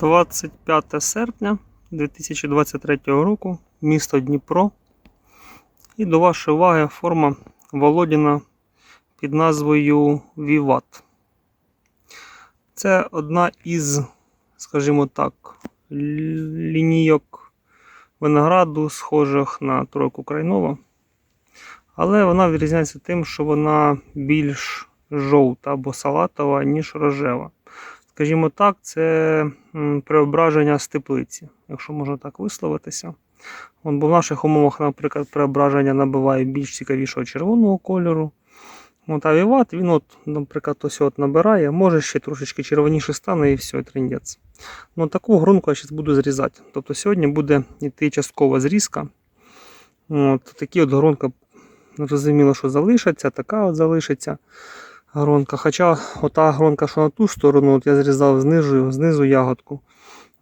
25 серпня 2023 року, місто Дніпро. І до вашої уваги форма Володіна під назвою Віват. Це одна із, скажімо так, лінійок винограду, схожих на тройку крайнова. Але вона відрізняється тим, що вона більш жовта або салатова, ніж рожева. Скажімо так, це преображення з теплиці, якщо можна так висловитися. От, бо в наших умовах, наприклад, преображення набиває більш цікавішого червоного кольору. От, а віват, він, от, наприклад, ось от набирає, може ще трошечки червоніше стане і все, і трендець. Ну, таку грунку я зараз буду зрізати. Тобто сьогодні буде йти часткова зрізка. От, такі от грунка, зрозуміло, що залишаться, така от залишиться гронка. Хоча ота гронка, що на ту сторону, от я зрізав знизу, знизу ягодку.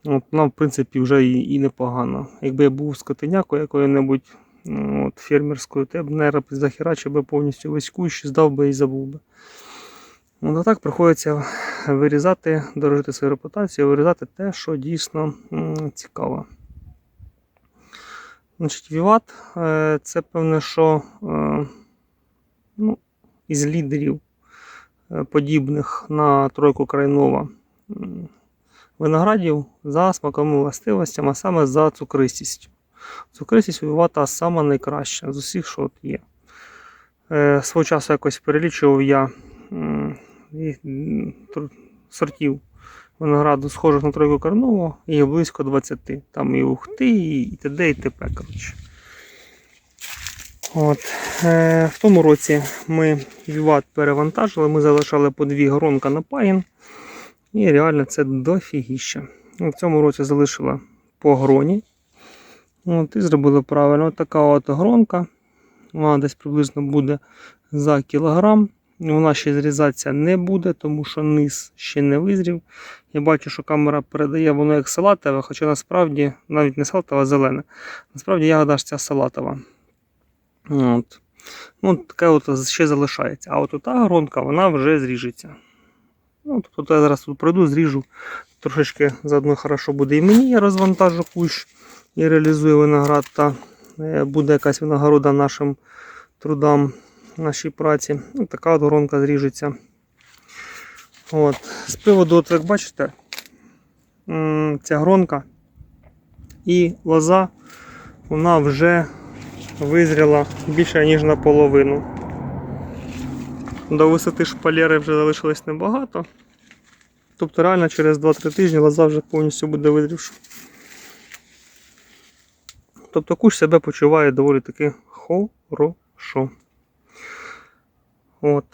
От, вона, в принципі, вже і, і непогано. Якби я був скотинякою якою-небудь ну, от, фермерською, то я б не захерачив би повністю весь кущ, здав би і забув би. От, а так приходиться вирізати, дорожити свою репутацію, вирізати те, що дійсно цікаво. Значить, Віват е, це певне, що е, ну, із лідерів подібних на тройку крайнова виноградів за смаковими властивостями, а саме за цукристістю. Цукристість у Вівата сама найкраща з усіх, що от є. Е, свого часу якось перелічував я і, сортів винограду, схожих на тройку карнову, їх близько 20. Там і ухти, і, і т.д. і т.п. Коротше. От. Е, в тому році ми віват перевантажили, ми залишали по дві гронка на пагін. І реально це дофігіще. Ну, В цьому році залишила по гроні. От, і зробили правильно. Така от гронка. Вона десь приблизно буде за кілограм. Вона ще зрізатися не буде, тому що низ ще не визрів. Я бачу, що камера передає воно як салатове, хоча насправді навіть не салатове, а зелене. Насправді ягода ж ця салатова. От. Ну, таке от ще залишається. А от та гронка вона вже зріжеться. Ну, тобто я зараз тут пройду, зріжу. Трошечки заодно хорошо буде і мені, я розвантажу кущ і реалізую виноград, та е, буде якась винагорода нашим трудам, нашій праці. Ну, така от гронка зріжеться. От. З приводу, от, як бачите, ця гронка і лоза, вона вже визріла більше, ніж наполовину. До висоти шпалери вже залишилось небагато. Тобто реально через 2-3 тижні лоза вже повністю буде визрівша. Тобто кущ себе почуває доволі таки хорошо. От.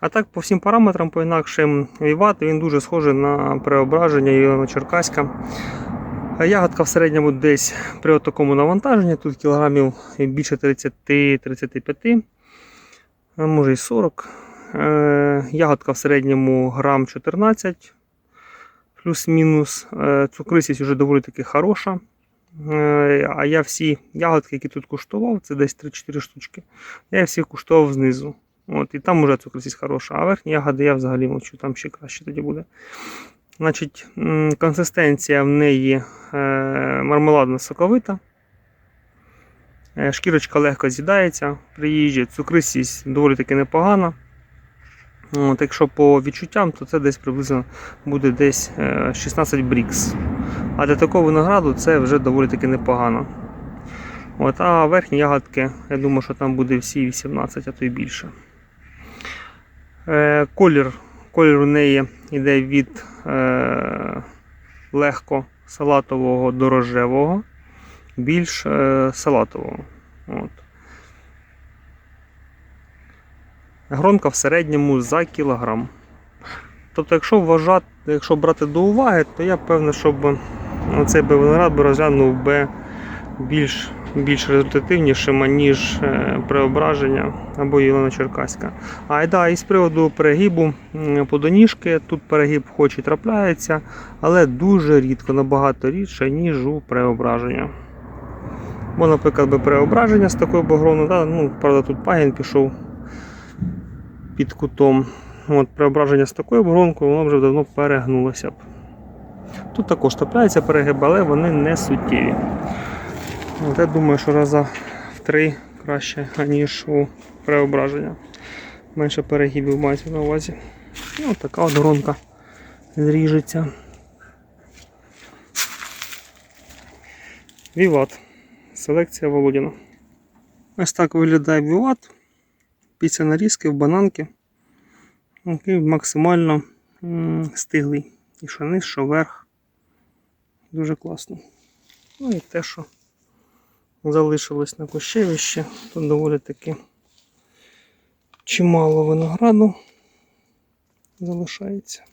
А так, по всім параметрам, по інакшим віват, він дуже схожий на преображення Ілона Черкаська. Ягодка в середньому десь при такому навантаженні, тут кілограмів більше 30-35, може і 40. Е, Ягодка в середньому грам 14, плюс-мінус. Е, Цукристість вже доволі таки хороша. Е, А я всі ягодки, які тут куштував, це десь 3-4 штучки. Я всі куштував знизу. От, і там вже цукристість хороша. А верхні ягоди я взагалі мовчу, там ще краще тоді буде. Значить, консистенція в неї е, мармеладно соковита. Е, Шкірочка легко з'їдається при їжі, цукристість доволі таки непогана. От, якщо по відчуттям, то це десь приблизно буде десь е, 16 брікс. А для такого винограду це вже доволі таки непогано. От, а верхні ягодки, я думаю, що там буде всі 18, а то й більше. Е, колір, колір у неї йде від е, легко салатового до рожевого, більш е, салатового. От. Гронка в середньому за кілограм. Тобто, якщо вважати, якщо брати до уваги, то я певний, щоб цей би виноград би розглянув би більш, більш результативнішим, ніж е, преображення або Ілона Черкаська. А і да, і з приводу перегибу м, подоніжки, тут перегиб хоч і трапляється, але дуже рідко, набагато рідше, ніж у преображення. Бо, наприклад, би преображення з такою багрону, да, ну, правда, тут пагін пішов під кутом. от, преображення з такою обгорункою, воно вже давно перегнулося б. Тут також трапляються перегиби, але вони не суттєві. Я думаю, що раза в три краще, аніж у преображення. Менше перегибів мається на увазі. Ну, от така от зріжеться. Віват. Селекція Володіна. Ось так виглядає віват після нарізки в бананки. Який максимально стиглий. І що низ, що верх. Дуже класно. Ну і те, що залишилось на кущевищі. Тут доволі таки чимало винограду залишається.